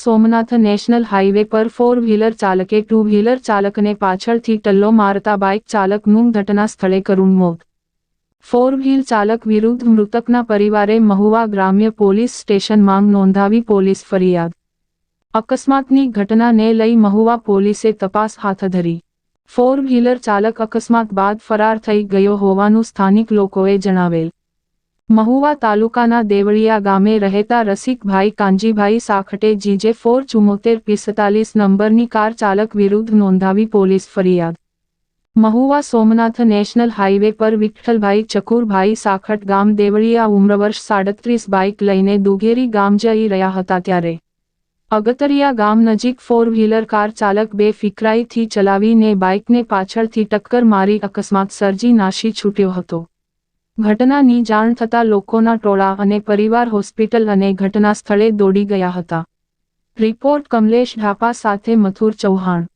Somnath national highway પર four wheeler ચાલકે two wheeler ચાલકને પાછળથી ટલ્લો મારતા બાઇક ચાલકનું ઘટના સ્થળે કરુણ મોત. ફોર વ્હીલ ચાલક વિરુદ્ધ મૃતકના પરિવારે મહુવા ગ્રામ્ય પોલીસ સ્ટેશન માંગ નોંધાવી પોલીસ ફરિયાદ. અકસ્માતની ઘટનાને લઈ મહુવા પોલીસે તપાસ હાથ ધરી. ફોર વ્હીલર ચાલક અકસ્માત બાદ ફરાર થઈ ગયો હોવાનું સ્થાનિક લોકોએ જણાવેલ. મહુવા તાલુકાના દેવળિયા ગામે રહેતા રસિકભાઈ કાંજીભાઈ સાખટે જીજે ફોર ચુમ્મોતેર પિસ્તાલીસ નંબરની કાર ચાલક વિરુદ્ધ નોંધાવી પોલીસ ફરિયાદ. મહુવા સોમનાથ નેશનલ હાઈવે પર વિઠ્ઠલભાઈ ચકુરભાઈ સાખટ ગામ દેવળિયા ઉમ્રવર્ષ સાડત્રીસ બાઇક લઈને દુઘેરી ગામ જઈ રહ્યા હતા ત્યારે. અગતરિયા ગામ નજીક ફોર વ્હીલર કાર ચાલક બે ફિકરાઈથી ચલાવીને બાઇકને પાછળથી ટક્કર મારી અકસ્માત સર્જી નાશી છૂટ્યો હતો. ઘટનાની જાણ થતાં લોકોના ટોળા અને પરિવાર હોસ્પિટલ અને ઘટના સ્થળે દોડી ગયા હતા. રિપોર્ટ કમલેશ ઢાપા સાથે મથુર ચૌહાણ.